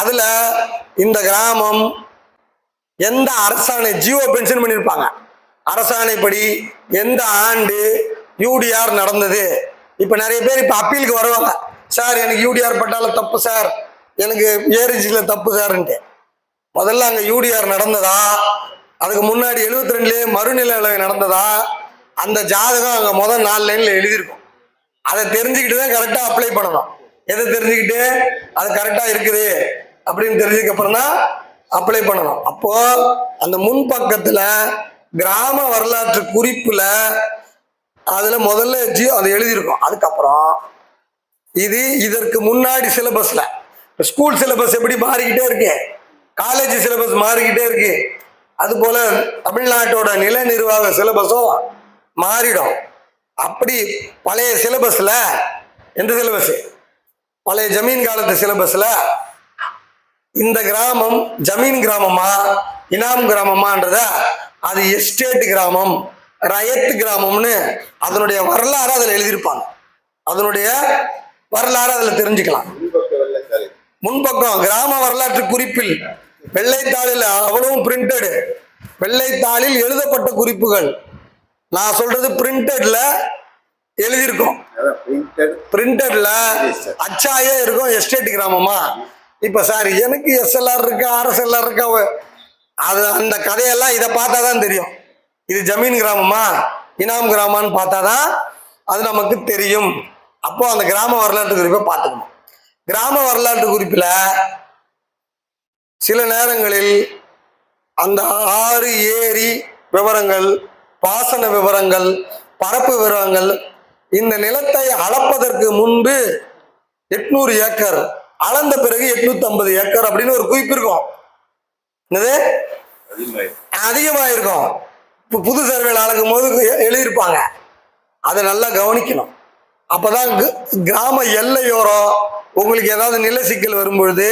அதுல இந்த கிராமம் எந்த அரசாணை ஜியோ பென்ஷன் பண்ணியிருப்பாங்க அரசாணைப்படி எந்த ஆண்டு யூடிஆர் நடந்தது? இப்போ நிறைய பேர் இப்போ அப்பீலுக்கு வருவாங்க. சார் எனக்கு யூடிஆர் பட்டால தப்பு சார். எனக்கு ஏரிஜியில் தப்பு சார்ன்ட்டு. முதல்ல அங்கே யூடிஆர் நடந்ததா? அதுக்கு முன்னாடி எழுபத்தி ரெண்டுலேயே மறுநிலை ஆய்வு நடந்ததா? அந்த ஜாதகம் அங்கே முதல் நாலு லைனில் எழுதியிருக்கும். அதை தெரிஞ்சுக்கிட்டு தான் கரெக்டாக அப்ளை பண்ணணும். எதை தெரிஞ்சுக்கிட்டு? அது கரெக்டாக இருக்குது. அப்படின்னு தெரிஞ்சதுக்கு அப்புறம் தான் அப்ளை பண்ணணும். அப்போ அந்த முன் பக்கத்துல கிராம வரலாற்று குறிப்புல அதுல முதல்ல ஜி அது எழுதியிருக்கும். அதுக்கப்புறம் இது இதற்கு முன்னாடி சிலபஸ்ல. ஸ்கூல் சிலபஸ் எப்படி மாறிக்கிட்டே இருக்கு? காலேஜ் சிலபஸ் மாறிக்கிட்டே இருக்கு. அது போல தமிழ்நாட்டோட நில நிர்வாக சிலபஸும் மாறிடும். அப்படி பழைய சிலபஸ்ல எந்த சிலபஸ் பழைய ஜமீன் காலத்து சிலபஸ்ல இந்த கிராமம் ஜமீன் கிராமமா இனாம் கிராமமான்றத அது எஸ்டேட் கிராமம் ரயத்து கிராமம்னு அதனுடைய வரலாறு அதில் எழுதியிருப்பாங்க. அதனுடைய வரலாறு அதில் தெரிஞ்சுக்கலாம். முன்பக்கம் கிராம வரலாற்று குறிப்பில் வெள்ளைத்தாளில் அவ்வளவும் பிரிண்டடு வெள்ளைத்தாளில் எழுதப்பட்ட குறிப்புகள். நான் சொல்றது பிரிண்டட்ல எழுதியிருக்கோம். பிரிண்டட்ல அச்சாயே இருக்கும் எஸ்டேட் கிராமமா? இப்போ சார் எனக்கு எஸ்எல்ஆர் இருக்கா ஆர்எஸ்எல்ஆர் இருக்கா அது அந்த கதையெல்லாம் இதை பார்த்தா தான் தெரியும். இது ஜமீன் கிராமமா இனாம் கிராமான்னு பார்த்தா தான் அது நமக்கு தெரியும். அப்போ அந்த கிராம வரலாற்று குறிப்பை பார்த்துக்கணும். கிராம வரலாற்று குறிப்பில் சில நேரங்களில் அந்த ஆறு ஏரி விவரங்கள் பாசன விவரங்கள் பரப்பு விவரங்கள் இந்த நிலத்தை அளப்பதற்கு முன்பு எட்நூறு ஏக்கர் அளந்த பிறகு எட்நூத்தி ஐம்பது ஏக்கர் அப்படின்னு ஒரு குறிப்பு இருக்கும். என்னது? அதிகமாக இருக்கும் இப்போ புது சர்வேல அளக்கும் போது எழுதியிருப்பாங்க. அதை நல்லா கவனிக்கணும். அப்பதான் கிராம எல்லையோரம் உங்களுக்கு ஏதாவது நில சிக்கல் வரும்பொழுது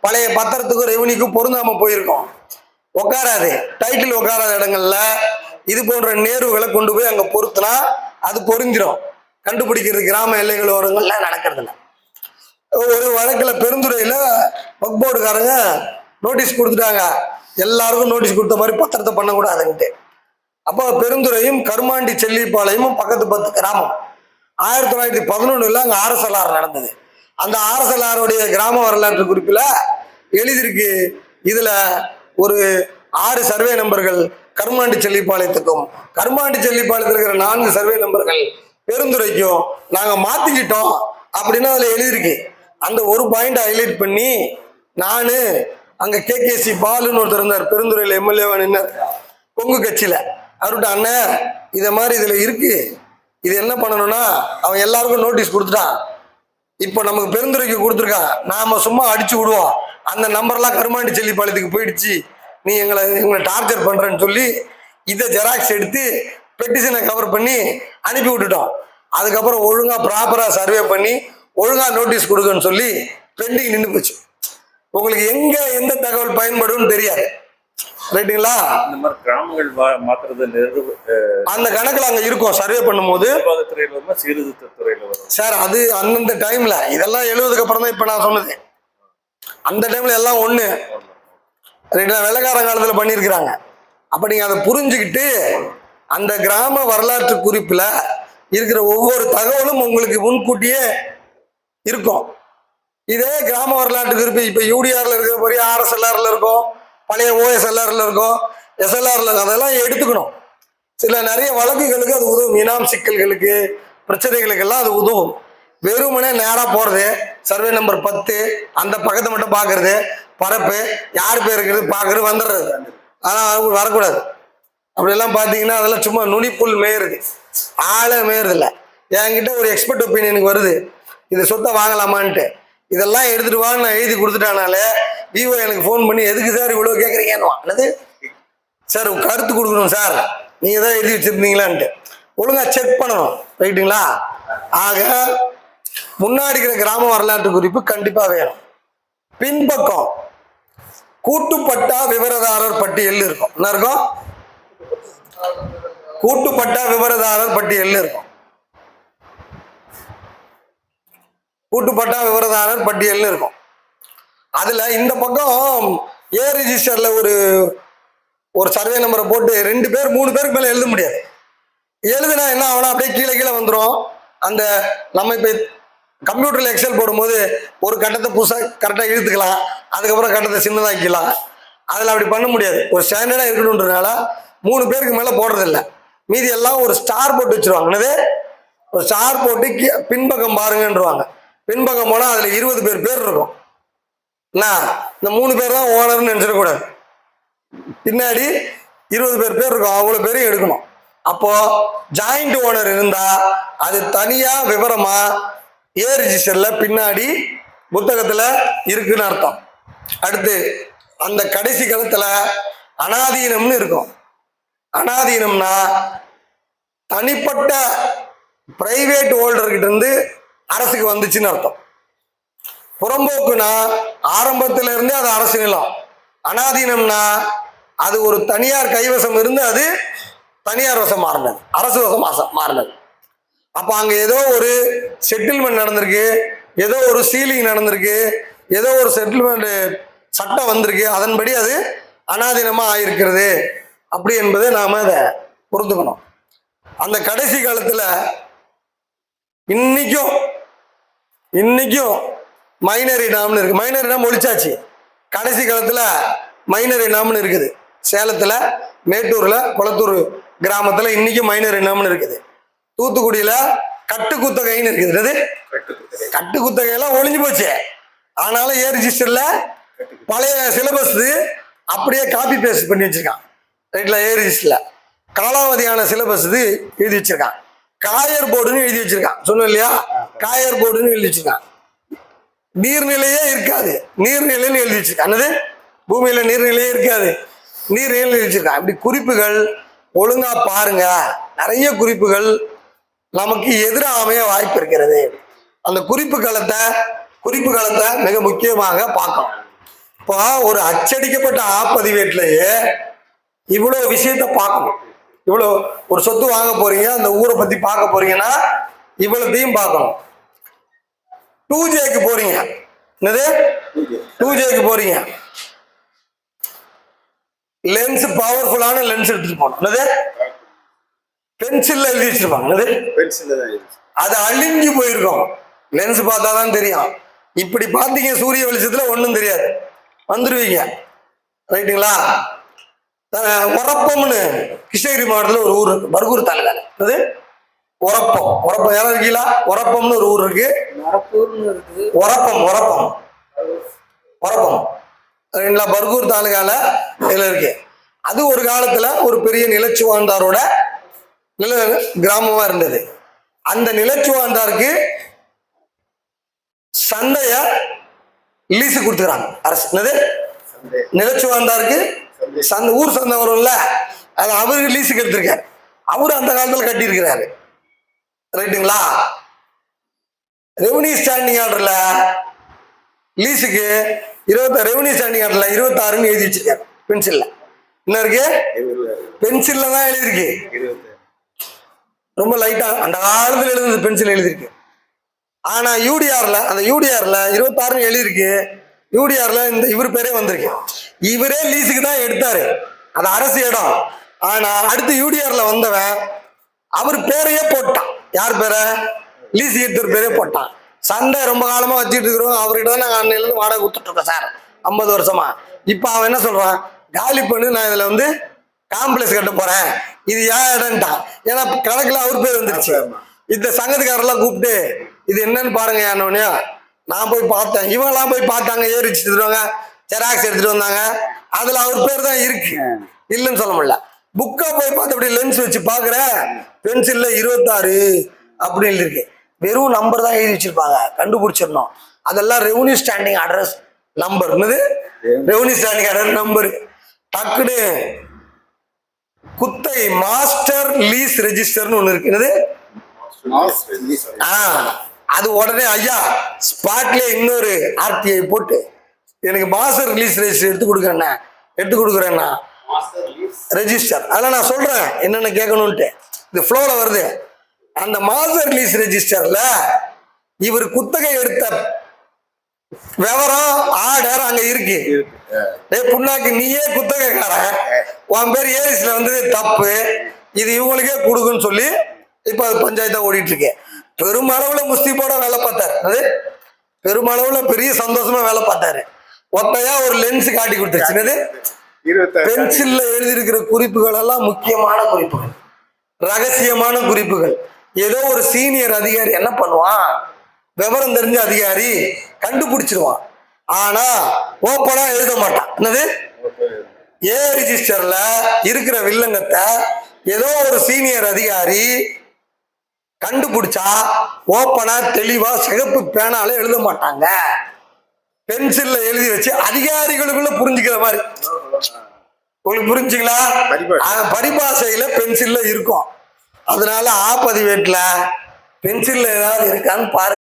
பழைய பத்திரத்துக்கும் ரெவன்யூக்கும் பொருந்தாம போயிருக்கோம். உட்காராது டைட்டில் உட்காராத இடங்கள்ல இது போன்ற நேர்வுகளை கொண்டு போய் அங்க பொருத்தினா அது பொருந்திரும். கண்டுபிடிக்கிறது கிராம எல்லைகள் ஓரங்கள்ல நடக்கிறதுல. ஒரு வழக்கில் பெருந்துறையில் வக்போர்டுக்காரங்க நோட்டீஸ் கொடுத்துட்டாங்க. எல்லாருக்கும் நோட்டீஸ் கொடுத்த மாதிரி பத்திரத்தை பண்ணக்கூடாதுன்ட்டு. அப்போ பெருந்துறையும் கருமாண்டி செல்லிப்பாளையமும் பக்கத்து பத்து கிராமம். ஆயிரத்தி தொள்ளாயிரத்தி பதினொன்றில் அங்கே ஆர்எஸ்எல்ஆர் நடந்தது. அந்த ஆர்எஸ்எல்ஆருடைய கிராம வரலாற்று குறிப்பில் எழுதியிருக்கு. இதில் ஒரு ஆறு சர்வே நம்பர்கள் கருமாண்டி செல்லிப்பாளையத்துக்கும் கருமாண்டி செல்லிப்பாளையத்தில் இருக்கிற நான்கு சர்வே நம்பர்கள் பெருந்துறைக்கும் நாங்கள் மாற்றிக்கிட்டோம் அப்படின்னு அதில் எழுதியிருக்கு. அந்த ஒரு பாயிண்ட் ஹைலைட் பண்ணி நானு அங்க கேகேசி பாலுன்னு ஒருத்தர் இருந்தார் பெருந்துறையில் எம்எல்ஏவா நின்னார் கொங்கு கட்சியில. அவர்கிட்ட அண்ணன் இத மாதிரி இதுல இருக்கு. இது என்ன பண்ணணும்னா அவன் எல்லாருக்கும் நோட்டீஸ் கொடுத்துட்டான். இப்போ நமக்கு பெருந்துறைக்கு கொடுத்துருக்கான் நாம சும்மா அடிச்சு விடுவோம். அந்த நம்பர்லாம் கருமாண்டி செல்லிப்பாளையத்துக்கு போயிடுச்சு. நீ எங்களை எங்களை டார்ச்சர் பண்ணுறன்னு சொல்லி இதை ஜெராக்ஸ் எடுத்து பெட்டிஷனை கவர் பண்ணி அனுப்பி விட்டுட்டோம். அதுக்கப்புறம் ஒழுங்காக ப்ராப்பராக சர்வே பண்ணி ஒழுங்கா நோட்டீஸ் கொடுக்கன்னு சொல்லி பெண்டிங் நின்று போச்சு. உங்களுக்கு எங்க எந்த தகவல் பயன்படும்னு தெரியாது. ரைட்டுங்களா இந்த மாதிரி கிராமங்கள் மாத்துறது அந்த கணக்குல அங்க இருக்கும் சர்வே பண்ணும்போது. நிர்வாகத்துறையில வருமா சீர்திருத்த துறையில வரும்? சார் அது அந்தந்த டைம்ல இதெல்லாம் எழுதுக்கு அப்புறம் தான் இப்ப நான் சொன்னது. அந்த டைம்ல எல்லாம் ஒண்ணு. ரைட்டா வெள்ளக்கார காலத்துல பண்ணியிருக்கிறாங்க. அப்ப நீங்க அதை புரிஞ்சுக்கிட்டு அந்த கிராம வரலாற்று குறிப்புல இருக்கிற ஒவ்வொரு தகவலும் உங்களுக்கு முன்கூட்டியே இருக்கும். இதே கிராம வரலாற்று குறிப்பு இப்ப யூடிஆர்ல இருக்கிற மாதிரி ஆர்எஸ்எல்ஆர்ல இருக்கும் பழைய ஓஎஸ்எல்ஆர்ல இருக்கும் எஸ்எல்ஆர்ல அதெல்லாம் எடுத்துக்கணும். சில நிறைய வழக்குகளுக்கு அது உதவும். இனாம் சிக்கல்களுக்கு பிரச்சனைகளுக்கெல்லாம் அது உதவும். வெறுமனே நேராக போகிறது சர்வே நம்பர் பத்து அந்த பக்கத்தை மட்டும் பார்க்கறது பரப்பு யார் பேர் இருக்கிறது பார்க்கறது வந்துடுறது. ஆனால் வரக்கூடாது. அப்படியெல்லாம் பார்த்தீங்கன்னா அதெல்லாம் சும்மா நுனிப்புல் மேயுறது. ஆளே மேயறதில்ல. என்கிட்ட ஒரு எக்ஸ்பர்ட் ஒப்பீனியனுக்கு வருது. இது சொத்தை வாங்கலாமான்ட்டு. இதெல்லாம் எடுத்துட்டு வாங்க நான் எழுதி கொடுத்துட்டானாலே விவோ எனக்கு ஃபோன் பண்ணி எதுக்கு சார் இவ்வளோ கேட்குறீங்கன்னு என்னது? சார் கருத்து கொடுக்கணும் சார் நீங்கள் தான் எழுதி வச்சிருந்தீங்களான்ட்டு. ஒழுங்கா செக் பண்ணணும். ரைட்டுங்களா? ஆக முன்னாடி இருக்கிற கிராம வரலாற்று குறிப்பு கண்டிப்பாக வேணும். பின்பக்கம். கூட்டுப்பட்டா விவரதாரர் பட்டியல் இருக்கும். என்ன இருக்கும்? கூட்டுப்பட்டா விவரதாரர் பட்டியல் இருக்கும். கூட்டுப்பட்டா விவரதாரர் பட்டியல்னு இருக்கும். அதுல இந்த பக்கம் ஏ ரிஜிஸ்டர்ல ஒரு ஒரு சர்வே நம்பரை போட்டு ரெண்டு பேர் மூணு பேருக்கு மேல எழுத முடியாது. எழுதுனா என்ன ஆகணும்? அப்படியே கீழே கீழே வந்துடும் அந்த நம்ம இப்போ கம்ப்யூட்டர்ல எக்ஸல் போடும்போது ஒரு கட்டத்தை புதுசாக கரெக்டாக இழுத்துக்கலாம். அதுக்கப்புறம் கட்டத்தை சின்னதாக்கிக்கலாம். அதில் அப்படி பண்ண முடியாது. ஒரு ஸ்டாண்டர்டாக இருக்கணுன்றதுனால மூணு பேருக்கு மேலே போடுறதில்ல. மீதி எல்லாம் ஒரு ஸ்டார் போட்டு வச்சிருவாங்க. என்னது? ஒரு ஸ்டார் போட்டு கீ- பின்பக்கம் பாருங்கன்றவாங்க. பின்பக்கம் போனால் அதில் இருபது பேர் பேர் இருக்கும். என்ன? இந்த மூணு பேர் தான் ஓனர்னு நினச்சிடக்கூடாது பின்னாடி இருபது பேர் பேர் இருக்கும். அவ்வளோ பேரையும் எடுக்கணும். அப்போ ஜாயிண்ட் ஓனர் இருந்தா அது தனியா விவரமா ஏ ரிஜிஸ்டர்ல பின்னாடி புத்தகத்துல இருக்குன்னு அர்த்தம். அடுத்து அந்த கடைசி காலத்தில் அனாதீனம்னு இருக்கும். அனாதீனம்னா தனிப்பட்ட பிரைவேட் ஹோல்டர்கிட்ட இருந்து அரசுக்கு வந்துச்சுன்னு அர்த்தம். புறம்போக்குனா ஆரம்பத்துல இருந்தே அது அரசு நிலம். அனாதீனம்னா அது ஒரு தனியார் கைவசம் இருந்து அது தனியார் வசம் மாறினது. அரசு வசம் மாறினது. அப்ப அங்க ஏதோ ஒரு செட்டில்மெண்ட் நடந்திருக்கு. ஏதோ ஒரு சீலிங் நடந்திருக்கு. ஏதோ ஒரு செட்டில்மெண்ட் சட்டம் வந்திருக்கு. அதன்படி அது அனாதீனமா ஆயிருக்கிறது. அப்படி என்பதை நாம அதை புரிந்துக்கணும். அந்த கடைசி காலத்துல இன்னைக்கும் இன்னைக்கும் மைனர் இனாம்னு இருக்கு. மைனர் இனாம் ஒழிச்சாச்சு. கடைசி காலத்துல மைனர் இனாம்னு இருக்குது. சேலத்துல மேட்டூர்ல குளத்தூர் கிராமத்துல இன்னைக்கும் மைனர் இனாம்னு இருக்குது. தூத்துக்குடியில கட்டு குத்தகைன்னு இருக்குது கட்டு குத்தகையெல்லாம் ஒழிஞ்சு போச்சு. ஆனாலும் ஏ ரிஜிஸ்டர்ல பழைய சிலபஸ் அப்படியே காப்பி பேஸ்ட் பண்ணி வச்சிருக்கான். ரைட்ல ஏ ரிஜிஸ்டர்ல. காலாவதியான சிலபஸ் எழுதி வச்சிருக்கான். காயர் போர்டுன்னு எழுதி வச்சிருக்கான். சொன்னேன் இல்லையா? காயர் போர்டுன்னு எழுதி வச்சிருக்கான். நீர்நிலையே இருக்காது. நீர்நிலைன்னு எழுதி வச்சிருக்கான். என்னது? பூமியில நீர்நிலையே இருக்காது. நீர்நிலை எழுதி வச்சிருக்கான். இப்படி குறிப்புகள் ஒழுங்கா பாருங்க. நிறைய குறிப்புகள் நமக்கு எதிராக அமைய வாய்ப்பு இருக்கிறது. அந்த குறிப்பு களத்தை குறிப்பு களத்தை மிக முக்கியமாக பார்க்கணும். இப்போ ஒரு அச்சடிக்கப்பட்ட ஆப்பதிவேட்டிலேயே இவ்வளோ விஷயத்த பார்க்கணும். இவ்வளோ ஒரு சொத்து வாங்க போறீங்க அந்த ஊரை பத்தி பார்க்க போறீங்கன்னா இவ்வளோத்தையும் பார்க்கணும். டூ ஜேக்கு போறீங்க. என்னது? டூ ஜேக்கு போறீங்க. லென்ஸ் பவர்ஃபுல்லான லென்ஸ் எடுத்துட்டு போகணும். என்னது? பென்சில்ல எழுதி வச்சிருப்பாங்க. என்னது? பென்சில் அது அழிஞ்சு போயிருக்கும். லென்ஸ் பார்த்தா தான் தெரியும். இப்படி பார்த்தீங்க சூரிய வெளிச்சத்துல ஒன்றும் தெரியாது. வந்துருவீங்க. ரைட்டுங்களா உரப்பம்னு கிருஷ்ணகிரி மாவட்டத்தில் ஒரு ஊர் இருக்கு. பர்கூர் தாலுகால. அது உரப்பம். உரப்பம் யாரும் இருக்கீங்களா? உரப்பம்னு ஒரு ஊர் இருக்கு. உரப்பம் உரப்பம். உரப்பம். சரிங்களா? பர்கூர் தாலுகால இதில் இருக்கு. அது ஒரு காலத்துல ஒரு பெரிய நிலச்சுவாந்தாரோட நில கிராமமா இருந்தது. அந்த நிலச்சுவாந்தாருக்கு சந்தைய லீஸு கொடுத்துக்கிறாங்க அரசு. என்னது? நிலச்சுவாந்தாருக்கு சந்தை ஊர் சந்தை வரும்ல அது அவருக்கு லீஸுக்கு எடுத்திருக்காரு. அவரு அந்த காலத்தில் கட்டியிருக்கிறாரு. ரைட்டுங்களா ரெவன்யூ ஸ்டாண்டிங் ஆர்டர்ல லீஸுக்கு இருபத்தி ரெவன்யூ ஸ்டாண்டிங் ஆர்டர்ல இருபத்தாறுன்னு எழுதி வச்சிருக்காரு பென்சில்ல என்ன இருக்கு? பென்சில்ல தான் எழுதியிருக்கு. ரொம்ப லைட்டா அந்த காலத்தில் எழுதுனது பென்சில் எழுதியிருக்கு. ஆனா யூடிஆர்ல அந்த யூடிஆர்ல இருபத்தாறுன்னு எழுதியிருக்கு. யூடிஆர்ல இந்த இவர் பேரே வந்திருக்கு. இவரே லீஸுக்கு தான் எடுத்தாரு. அது அரசு இடம். ஆனா அடுத்து யூடிஆர்ல வந்தவன் அவர் பேரையே போட்டான். யார் பேரை? லீஸு எடுத்தவர் பேரே போட்டான். சண்டை ரொம்ப காலமா வச்சுட்டு இருக்கிறோம். அவர்கிட்ட தான் நாங்கள் அன்னையிலேருந்து வாடகை கொடுத்துட்டு இருக்கோம் சார். ஐம்பது வருஷமா. இப்போ அவன் என்ன சொல்றான்? காலி பண்ணு நான் இதுல வந்து காம்ப்ளெக்ஸ் கட்ட போறேன். இது ஏன் இடம்ட்டான்? ஏன்னா கணக்குல அவர் பேர் வந்துருச்சு. இந்த சங்கத்துக்காரெல்லாம் கூப்பிட்டு இது என்னன்னு பாருங்க என்னோடனே நான் போய் பார்த்தேன். இவங்கெல்லாம் போய் பார்த்தாங்க ஏறி வச்சுருவாங்க ஜெராக்ஸ் எடுத்துட்டு வந்தாங்க. அதுல அவர் பேர் தான் இருக்கு. இல்லைன்னு சொல்ல முடியல. புக்கா போய் பார்த்து அப்படி லென்ஸ் வச்சு பாக்குற பென்சில்ல இருபத்தாறு அப்படின்னு எழுதிருக்கு வெறும் நம்பர் தான் எழுதி வச்சிருப்பாங்க. கண்டுபிடிச்சிடணும். அதெல்லாம் ரெவன்யூ ஸ்டாண்டிங் அட்ரஸ் நம்பர் என்னது? ரெவன்யூ ஸ்டாண்டிங் அட்ரஸ் நம்பர் டக்குன்னு குத்தை மாஸ்டர் லீஸ் ரெஜிஸ்டர்னு ஒன்று இருக்கு. என்னது? ஆ. அது உடனே ஐயா ஸ்பாட்ல இன்னொரு ஆர்டிஐ போட்டு எனக்கு மாஸ்டர் ரிலீஸ் ரெஜிஸ்டர் எடுத்து கொடுக்குறேண்ணா எடுத்து கொடுக்குறேண்ணா. ரெஜிஸ்டர் அதெல்லாம் நான் சொல்றேன். என்னென்ன கேட்கணும்ட்டு இது ஃப்ளோல வருது. அந்த மாஸ்டர் ரிலீஸ் ரெஜிஸ்டர்ல இவர் குத்தகை எடுத்த விவரம் ஆர்டர் அங்க இருக்கு. டேய் புண்ணாக்கு நீயே குத்தகைக்காரன். உன் பேர் ஏரிஸ்ல வந்து தப்பு. இது இவங்களுக்கே கொடுக்குன்னு சொல்லி இப்ப அது பஞ்சாயத்தா ஓடிட்டு இருக்கு. பெருமளவுல முஸ்தீபோட வேலை பார்த்தாரு. அது பெருமளவுல பெரிய சந்தோஷமா வேலை பார்த்தாரு. ஒத்தையா ஒரு லென்ஸ் காட்டி கொடுத்துருச்சு என்னது? இருபத்தாறு பென்சில்ல எழுதியிருக்கிற குறிப்புகள் எல்லாம் முக்கியமான குறிப்புகள். ரகசியமான குறிப்புகள். ஏதோ ஒரு சீனியர் அதிகாரி என்ன பண்ணுவான்? விவரம் தெரிஞ்ச அதிகாரி கண்டுபிடிச்சிருவான். ஆனா ஓப்பனா எழுத மாட்டான். என்னது? ஏ ரிஜிஸ்டர்ல இருக்கிற வில்லங்கத்தை ஏதோ ஒரு சீனியர் அதிகாரி கண்டுபிடிச்சா ஓப்பனா தெளிவா சிகப்பு பேனால எழுத மாட்டாங்க. பென்சில்ல எழுதி வச்சு அதிகாரிகளுக்குள்ள புரிஞ்சுக்கிற மாதிரி. உங்களுக்கு புரிஞ்சுங்களா? பரிபாஷையில பென்சில்ல இருக்கும். அதனால ஆ பதிவேட்டுல பென்சில்ல ஏதாவது இருக்கான்னு பாருங்க.